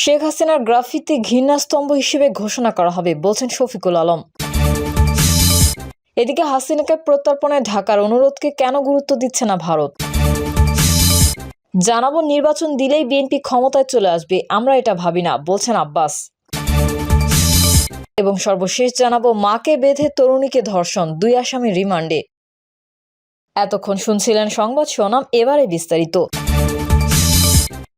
শেখ হাসিনার গ্রাফিতি ঘৃণাস্তম্ভ হিসেবে ঘোষণা করা হবে, বলছেন শফিকুল আলম। এদিকে হাসিনাকে প্রত্যর্পণে ঢাকার অনুরোধকে কেন গুরুত্ব দিচ্ছে না ভারত? জানাব নির্বাচন দিলেই বিএনপি ক্ষমতায় চলে আসবে, আমরা এটা ভাবি না, বলছেন আব্বাস। এবং সর্বশেষ জানাব মাকে বেঁধে তরুণীকে ধর্ষণ, দুই আসামি রিমান্ডে। এতক্ষণ শুনছিলেন সংবাদ শোনাম এবারে বিস্তারিত।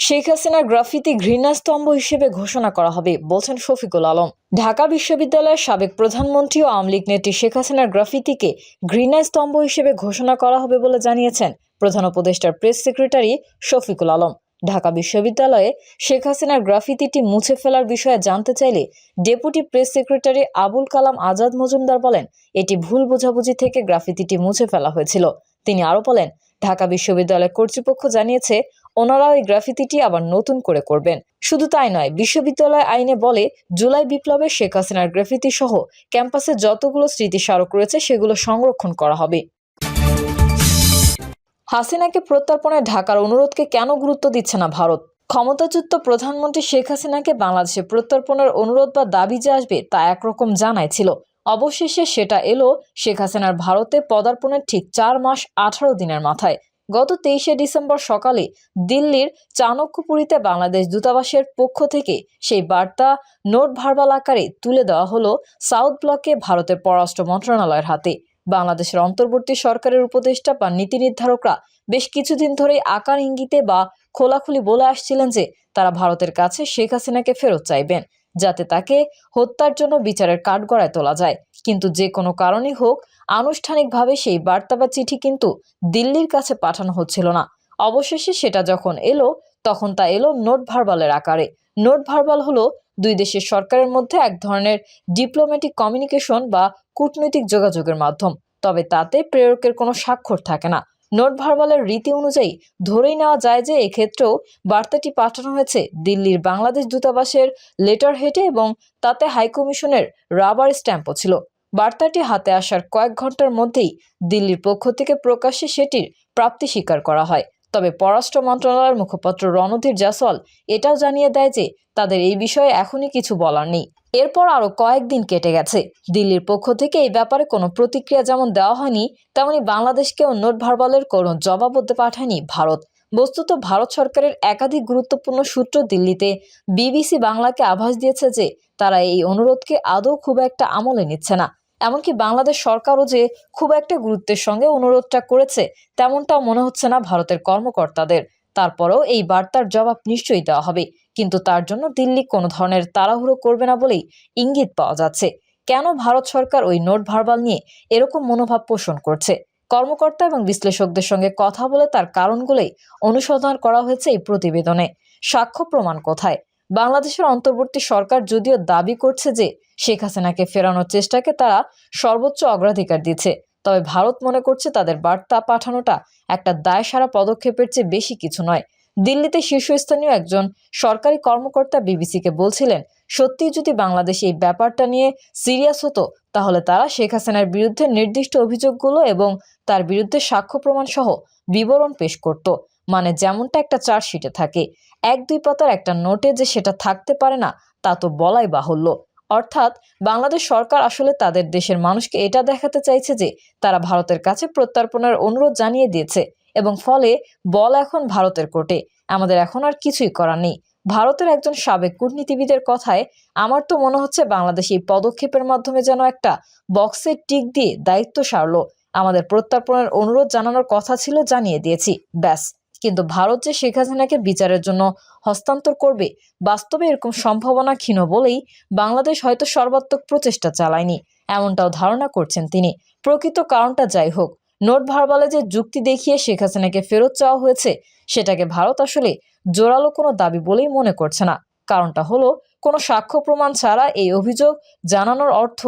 শেখ হাসিনার গ্রাফিতি ঘৃণাস্তম্ভ হিসেবে ঘোষণা করা হবে, বলছেন শফিকুল আলম। ঢাকা বিশ্ববিদ্যালয়ের সাবেক প্রধানমন্ত্রী ও আওয়ামী লীগ নেত্রী শেখ হাসিনার গ্রাফিতিকে ঘৃণাস্তম্ভ হিসেবে ঘোষণা করা হবে বলে জানিয়েছেন প্রধান উপদেষ্টার প্রেস সেক্রেটারি শফিকুল আলম। ঢাকা বিশ্ববিদ্যালয়ে শেখ হাসিনার গ্রাফিতিটি মুছে ফেলার বিষয়ে জানতে চাইলে deputy press secretary Abul Kalam Azad Majumdar বলেন, এটি ভুল বোঝাবুঝি থেকে গ্রাফিতিটি মুছে ফেলা হয়েছিল। তিনি আরও বলেন, ঢাকা বিশ্ববিদ্যালয় কর্তৃপক্ষ জানিয়েছে ওনারা ওই গ্রাফিতিটি আবার নতুন করে করবেন। শুধু তাই নয়, বিশ্ববিদ্যালয় আইনে বলে জুলাই বিপ্লবে শেখ হাসিনার গ্রাফিতি সহ ক্যাম্পাসে যতগুলো স্মৃতিস্মারক রয়েছে সেগুলো সংরক্ষণ করা হবে। হাসিনাকে প্রত্যর্পণে ঢাকার অনুরোধকে কেন গুরুত্ব দিচ্ছে না ভারত? ক্ষমতাচ্যুত প্রধানমন্ত্রী শেখ হাসিনাকে বাংলাদেশে প্রত্যর্পণের অনুরোধ বা দাবি যে আসবে তা একরকম জানাই ছিল অবশেষে সেটা এলো শেখ হাসিনার ভারতে পদার্পণের ঠিক চার মাস আঠারো দিনের মাথায়। গত তেইশে ডিসেম্বর সকালে দিল্লির চাণক্যপুরীতে বাংলাদেশ দূতাবাসের পক্ষ থেকে সেই বার্তা নোট ভার্বাল আকারে তুলে দেওয়া হলো সাউথ ব্লকে ভারতের পররাষ্ট্র মন্ত্রণালয়ের হাতে। বাংলাদেশের অন্তর্বর্তী সরকারের উপদেষ্টা বা নীতি নির্ধারকরা বেশ কিছুদিন ধরেই আকার ইঙ্গিতে বা খোলাখুলি বলে আসছিলেন যে তারা ভারতের কাছে শেখ হাসিনাকে ফেরত চাইবেন। যাতে তাকে হত্যার জন্য বিচারের কাঠগড়ায় তোলা যায়। কিন্তু যে কোনো কারণেই হোক, আনুষ্ঠানিকভাবে সেই বার্তা বা চিঠি কিন্তু দিল্লির কাছে পাঠানো হচ্ছিল না। অবশেষে সেটা যখন এলো, তখন তা এলো নোট ভার্বালের আকারে। নোট ভার্বাল হলো দুই দেশের সরকারের মধ্যে এক ধরনের ডিপ্লোম্যাটিক কমিউনিকেশন বা কূটনৈতিক যোগাযোগের মাধ্যম। তবে তাতে প্রেরকের কোনো স্বাক্ষর থাকে না। নোট ভার্বালের রীতি অনুযায়ী ধরেই নেওয়া যায় যে এক্ষেত্রেও বার্তাটি পাঠানো হয়েছে দিল্লির বাংলাদেশ দূতাবাসের লেটার হেটে এবং তাতে হাইকমিশনের রাবার স্ট্যাম্পও ছিল। বার্তাটি হাতে আসার কয়েক ঘণ্টার মধ্যেই দিল্লির পক্ষ থেকে প্রকাশ্যে সেটির প্রাপ্তি স্বীকার করা হয়। তবে পররাষ্ট্র মন্ত্রণালয়ের মুখপাত্র রণধীর জাসওয়াল এটাও জানিয়ে দেয় যে তাদের এই বিষয়ে এখনই কিছু বলার নেই। এরপর আরও কয়েকদিন কেটে গেছে। দিল্লির পক্ষ থেকে এই ব্যাপারে কোনো প্রতিক্রিয়া যেমন দেওয়া হয়নি, তেমনি বাংলাদেশকেও নোট ভার্বালের কোনো জবাবতে পাঠায়নি ভারত। বস্তুত ভারত সরকারের একাধিক গুরুত্বপূর্ণ সূত্র দিল্লিতে বিবিসি বাংলাকে আভাস দিয়েছে যে তারা এই অনুরোধকে আদৌ খুব একটা আমলে নিচ্ছে না। এমনকি বাংলাদেশ সরকারও যে খুব একটা গুরুত্বের সঙ্গে অনুরোধটা করেছে, তেমনটাও মনে হচ্ছে না ভারতের কর্মকর্তাদের। তারপরেও এই বার্তার জবাব নিশ্চয়ই দেওয়া হবে, কিন্তু তার জন্য দিল্লি কোনো ধরনের তাড়াহুড়ো করবে না বলেই ইঙ্গিত পাওয়া যাচ্ছে। কেন ভারত সরকার ওই নোট ভার্বাল নিয়ে এরকম মনোভাব পোষণ করছে? কর্মকর্তা এবং বিশ্লেষকদের সঙ্গে কথা বলে তার কারণগুলোই অনুসন্ধান করা হয়েছে এই প্রতিবেদনে। সাক্ষ্য প্রমাণ কোথায়? বাংলাদেশের অন্তর্বর্তী সরকার যদিও দাবি করছে যে শেখ হাসিনাকে ফেরানোর চেষ্টাকে তারা সর্বোচ্চ অগ্রাধিকার দিচ্ছে। তবে ভারত মনে করছে তাদের বার্তা পাঠানোটা একটা দায় সারা পদক্ষেপের চেয়ে বেশি কিছু নয়। দিল্লিতে শীর্ষস্থানীয় একজন সরকারি কর্মকর্তা বিবিসিকে বলছিলেন সত্যি যদি বাংলাদেশ এই ব্যাপারটা নিয়ে সিরিয়াস হতো, তাহলে তারা শেখ হাসিনার বিরুদ্ধে নির্দিষ্ট অভিযোগগুলো এবং তার বিরুদ্ধে সাক্ষ্য প্রমাণ সহ বিবরণ পেশ করত। মানে যেমনটা একটা চার্জশিটে থাকে। এক দুই পাতার একটা নোটে যে সেটা থাকতে পারে না, তা তো বলাই বাহুল্য। অর্থাৎ বাংলাদেশ সরকার আসলে তাদের দেশের মানুষকে এটা দেখাতে চাইছে যে তারা ভারতের কাছে প্রত্যর্পণের অনুরোধ জানিয়ে দিয়েছে এবং ফলে বল এখন ভারতের কোর্টে। আমাদের এখন আর কিছুই করার নেই। ভারতের একজন সাবেক কূটনীতিবিদের কথায় আমার তো মনে হচ্ছে বাংলাদেশ এই পদক্ষেপের মাধ্যমে যেন একটা বক্সের টিক দিয়ে দায়িত্ব সারলো। আমাদের প্রত্যর্পণের অনুরোধ জানানোর কথা ছিল, জানিয়ে দিয়েছি। ব্যাস। কিন্তু ভারত যে শেখ হাসিনাকে বিচারের জন্য হস্তান্তর করবে, বাস্তবে এরকম সম্ভাবনা ক্ষীণ বলেই বাংলাদেশ হয়তো সর্বাত্মক প্রচেষ্টা চালায়নি, এমনটাও ধারণা করছেন তিনি। প্রকৃত কারণটা যাই হোক, নোট ভারবালে যে যুক্তি দেখিয়ে শেখ হাসিনাকে ফেরত চাওয়া হয়েছে, সেটাকে ভারত আসলে জোরালো কোনো দাবি বলেই মনে করছে না। কারণটা হলো, কোনো সাক্ষ্য প্রমাণ ছাড়া এই অভিযোগ জানানোর অর্থ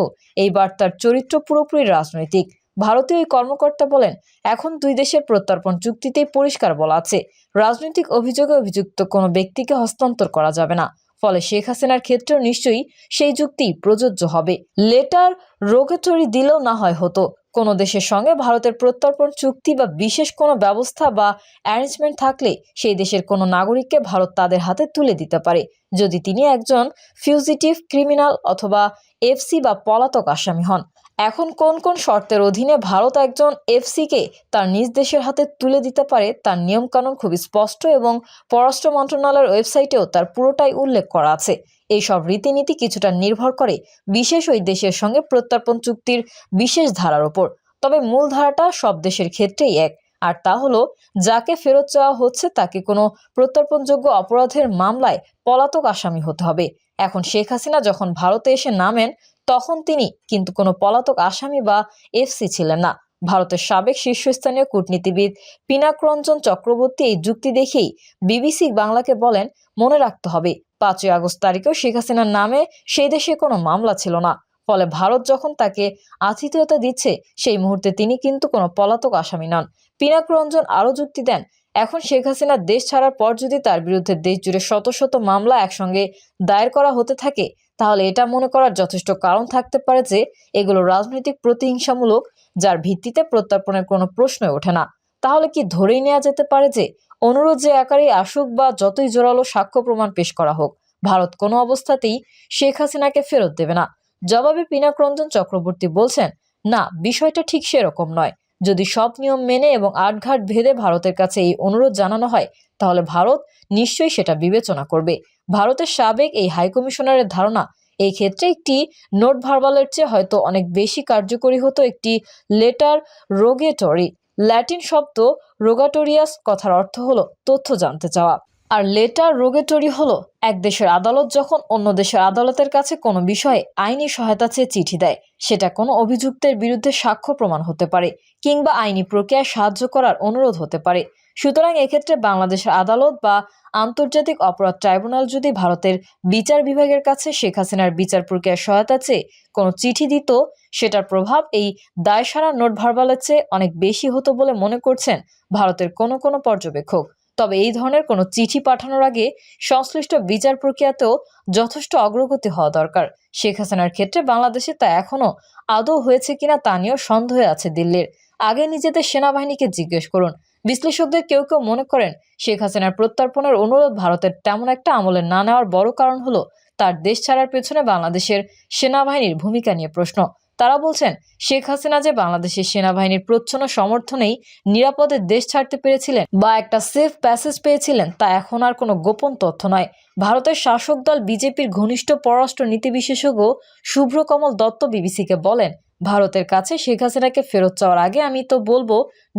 এই বার্তার চরিত্র পুরোপুরি রাজনৈতিক। ভারতীয় এই কর্মকর্তা বলেন, এখন দুই দেশের প্রত্যর্পণ চুক্তিতেই পরিষ্কার বলা আছে, রাজনৈতিক অভিযোগে অভিযুক্ত কোনো ব্যক্তিকে হস্তান্তর করা যাবে না। ফলে শেখ হাসিনার ক্ষেত্রেও নিশ্চয়ই সেই যুক্তি প্রযোজ্য হবে। লেটার রোগেটরি দিলেও না হয় হতো। কোনো দেশের সঙ্গে ভারতের প্রত্যর্পণ চুক্তি বা বিশেষ কোনো ব্যবস্থা বা অ্যারেঞ্জমেন্ট থাকলে সেই দেশের কোনো নাগরিককে ভারত তাদের হাতে তুলে দিতে পারে। যদি তিনি একজন ফিউজিটিভ ক্রিমিনাল অথবা এফসি বা পলাতক আসামি হন এখন কোন কোন শর্তের অধীনে ভারত একজন এফসিকে তার নিজ দেশের হাতে তুলে দিতে পারে তার নিয়মকানুন খুবই স্পষ্ট এবং পররাষ্ট্র মন্ত্রণালয়ের ওয়েবসাইটেও তার পুরোটাই উল্লেখ করা আছে। এইসব রীতিনীতি কিছুটা নির্ভর করে বিশেষ ওই দেশের সঙ্গে প্রত্যর্পণ চুক্তির বিশেষ ধারার ওপর। তবে মূল ধারাটা সব দেশের ক্ষেত্রেই এক। আর তা হলো, যাকে ফেরত চাওয়া হচ্ছে তাকে কোনো প্রত্যর্পণযোগ্য অপরাধের মামলায় পলাতক আসামি হতে হবে। এখন শেখ হাসিনা যখন ভারতে এসে নামেন তখন তিনি কিন্তু কোনো পলাতক আসামি বা এফসি ছিলেন না। ভারতের সাবেক শীর্ষস্থানীয় কূটনীতিবিদ পিনাকরঞ্জন চক্রবর্তী এই যুক্তি দেখেই বিবিসি বাংলাকে বলেন, মনে রাখতে হবে, পাঁচই আগস্ট তারিখেও শেখ হাসিনার নামে সেই দেশে কোনো মামলা ছিল না। ফলে ভারত যখন তাকে আতিথেয়তা দিচ্ছে, সেই মুহূর্তে তিনি কিন্তু কোনো পলাতক আসামি নন। পিনাক রঞ্জন আরও যুক্তি দেন, এখন শেখ হাসিনা দেশ ছাড়ার পর যদি তার বিরুদ্ধে দেশ জুড়ে শত শত মামলা একসঙ্গে দায়ের করা হতে থাকে তাহলে এটা মনে করার যথেষ্ট কারণ থাকতে পারে যে এগুলো রাজনৈতিক প্রতিহিংসামূলক, যার ভিত্তিতে প্রত্যর্পণের কোনো প্রশ্নই ওঠে না। তাহলে কি ধরেই নেওয়া যেতে পারে যে অনুরোধ যে আকারেই আসুক বা যতই জোরালো সাক্ষ্য প্রমাণ পেশ করা হোক, ভারত কোনো অবস্থাতেই শেখ হাসিনাকে ফেরত দেবে না। জবাবে পিনাক রঞ্জন চক্রবর্তী বলছেন, না, বিষয়টা ঠিক সেরকম নয়। যদি সব নিয়ম মেনে এবং আটঘাট ভেদে ভারতের কাছে এই অনুরোধ জানানো হয়, তাহলে ভারত নিশ্চয়ই সেটা বিবেচনা করবে। ভারতের সাবেক এই হাইকমিশনারের ধারণা, এই ক্ষেত্রে একটি নোট ভার্বালের চেয়ে হয়তো অনেক বেশি কার্যকরী হতো একটি লেটার রোগেটরি। ল্যাটিন শব্দ রোগাটোরিয়াস কথার অর্থ হলো তথ্য জানতে চাওয়া। আর লেটার রোগেটরি হলো এক দেশের আদালত যখন অন্য দেশের আদালতের কাছে কোনো বিষয়ে আইনি সহায়তা চেয়ে চিঠি দেয়, সেটা কোনো অভিযুক্তের বিরুদ্ধে সাক্ষ্য প্রমাণ হতে পারে কিংবা আইনি প্রক্রিয়ায় সাহায্য করার অনুরোধ হতে পারে। সুতরাং এক্ষেত্রে বাংলাদেশের আদালত বা আন্তর্জাতিক অপরাধ ট্রাইব্যুনাল যদি ভারতের বিচার বিভাগের কাছে শেখ হাসিনার বিচার প্রক্রিয়ার সহায়তা চেয়ে কোনো চিঠি দিত, সেটার প্রভাব এই দায়সারা নোট ভার্বালের চেয়ে অনেক বেশি হতো বলে মনে করছেন ভারতের কোনো কোনো পর্যবেক্ষক। তবে এই ধরনের কোনো চিঠি পাঠানোর আগে সংশ্লিষ্ট বিচার প্রক্রিয়াতেও যথেষ্ট অগ্রগতি হওয়া দরকার। শেখ হাসিনার ক্ষেত্রে বাংলাদেশে তা এখনও আদৌ হয়েছে কিনা তা নিয়েও সন্দেহ আছে দিল্লির। আগে নিজেদের সেনাবাহিনীকে জিজ্ঞেস করুন। বিশ্লেষকদের কেউ কেউ মনে করেন, শেখ হাসিনার প্রত্যর্পণের অনুরোধ ভারতের তেমন একটা আমলে না নেওয়ার বড় কারণ হলো তার দেশ ছাড়ার পেছনে বাংলাদেশের সেনাবাহিনীর ভূমিকা নিয়ে প্রশ্ন। তারা বলছেন, শেখ হাসিনা যে বাংলাদেশের সেনাবাহিনীর প্রচ্ছন্ন সমর্থনেই নিরাপদে দেশ ছাড়তে পেরেছিলেন বা একটা সেফ প্যাসেজ পেয়েছিলেন, তা এখন আর কোনো গোপন তথ্য নয়। ভারতের শাসক দল বিজেপির ঘনিষ্ঠ পররাষ্ট্র নীতি বিশেষজ্ঞ শুভ্রকমল দত্ত বিবিসিকে বলেন ভারতের কাছে শেখ হাসিনাকে ফেরত চাওয়ার আগে আমি তো বলব,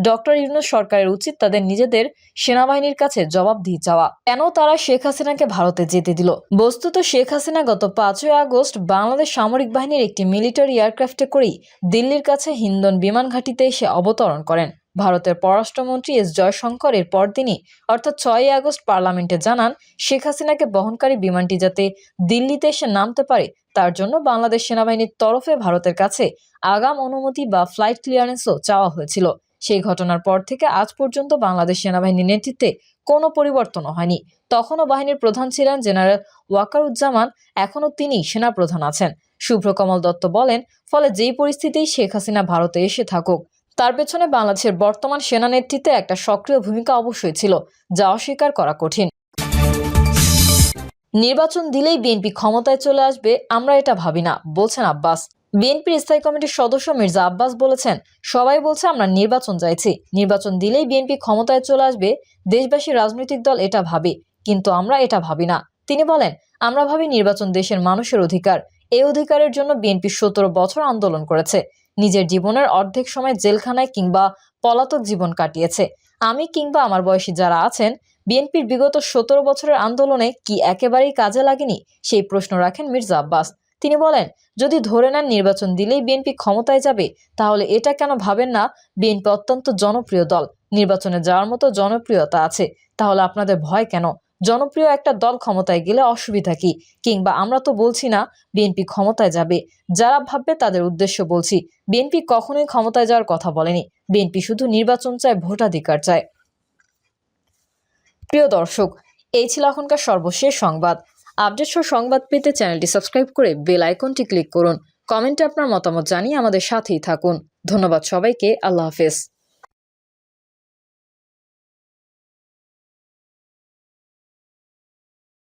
ডক্টর ইউনুস সরকারের উচিত তাদের নিজেদের সেনাবাহিনীর কাছে জবাব জবাবদিহি চাওয়া। কেন তারা শেখ হাসিনাকে ভারতে যেতে দিল? বস্তুত শেখ হাসিনা গত পাঁচই আগস্ট বাংলাদেশ সামরিক বাহিনীর একটি মিলিটারি এয়ারক্রাফটে করেই দিল্লির কাছে হিন্দন বিমান ঘাঁটিতে এসে অবতরণ করেন। ভারতের পররাষ্ট্রমন্ত্রী এস জয়শঙ্কর এর পরদিনই অর্থাৎ ছয়ই আগস্ট পার্লামেন্টে জানান, শেখ হাসিনাকে বহনকারী বিমানটি যাতে দিল্লিতে এসে নামতে পারে, তার জন্য বাংলাদেশ সেনাবাহিনীর তরফে ভারতের কাছে আগাম অনুমতি বা ফ্লাইট ক্লিয়ারেন্সও চাওয়া হয়েছিল। সেই ঘটনার পর থেকে আজ পর্যন্ত বাংলাদেশ সেনাবাহিনীর নেতৃত্বে কোনো পরিবর্তনও হয়নি। তখনও বাহিনীর প্রধান ছিলেন জেনারেল ওয়াকারুজ্জামান, এখনও তিনি সেনাপ্রধান আছেন। শুভ্রকমল দত্ত বলেন, ফলে যেই পরিস্থিতিই শেখ হাসিনা ভারতে এসে থাকুক। তার পেছনে বাংলাদেশের বর্তমান সেনা নেতৃত্বে একটা সক্রিয় ভূমিকা অবশ্যই ছিল, যা অস্বীকার করা কঠিন। নির্বাচন দিলেই বিএনপি ক্ষমতায় চলে আসবে, আমরা এটা ভাবি না, বলছেন আব্বাস। বিএনপির স্থায়ী কমিটির সদস্য মির্জা আব্বাস বলেছেন, সবাই বলছে আমরা নির্বাচন চাইছি। নির্বাচন দিলেই বিএনপি ক্ষমতায় চলে আসবে, দেশবাসী রাজনৈতিক দল এটা ভাবে, কিন্তু আমরা এটা ভাবি না। তিনি বলেন, আমরা ভাবি নির্বাচন দেশের মানুষের অধিকার, এই অধিকারের জন্য বিএনপি সতেরো বছর আন্দোলন করেছে। নিজের জীবনের অর্ধেক সময় জেলখানায় কিংবা পলাতক জীবন কাটিয়েছে। আমি কিংবা আমার বয়সী যারা আছেন, বিএনপির বিগত সতেরো বছরের আন্দোলনে কি একেবারেই কাজে লাগেনি? সেই প্রশ্ন রাখেন মির্জা আব্বাস। তিনি বলেন, যদি ধরে নেন নির্বাচন দিলেই বিএনপি ক্ষমতায় যাবে, তাহলে এটা কেন ভাবেন না? বিএনপি অত্যন্ত জনপ্রিয় দল। নির্বাচনে যাওয়ার মতো জনপ্রিয়তা আছে। তাহলে আপনাদের ভয় কেন? জনপ্রিয় একটা দল ক্ষমতায় গেলে অসুবিধা কি? কিংবা আমরা তো বলছি না, বিএনপি ক্ষমতায় যাবে। যারা ভাববে তাদের উদ্দেশ্য বলছি, বিএনপি কখনোই ক্ষমতায় যাওয়ার কথা বলেনি। বিএনপি শুধু নির্বাচন চায়, ভোটাধিকার চায়। প্রিয় দর্শক, এই ছিল এখনকার সর্বশেষ সংবাদ। আপডেট সহ সংবাদ পেতে চ্যানেলটি সাবস্ক্রাইব করে বেল আইকনটি ক্লিক করুন। কমেন্টে আপনার মতামত জানিয়ে আমাদের সাথেই থাকুন। ধন্যবাদ সবাইকে, আল্লাহ হাফেজ।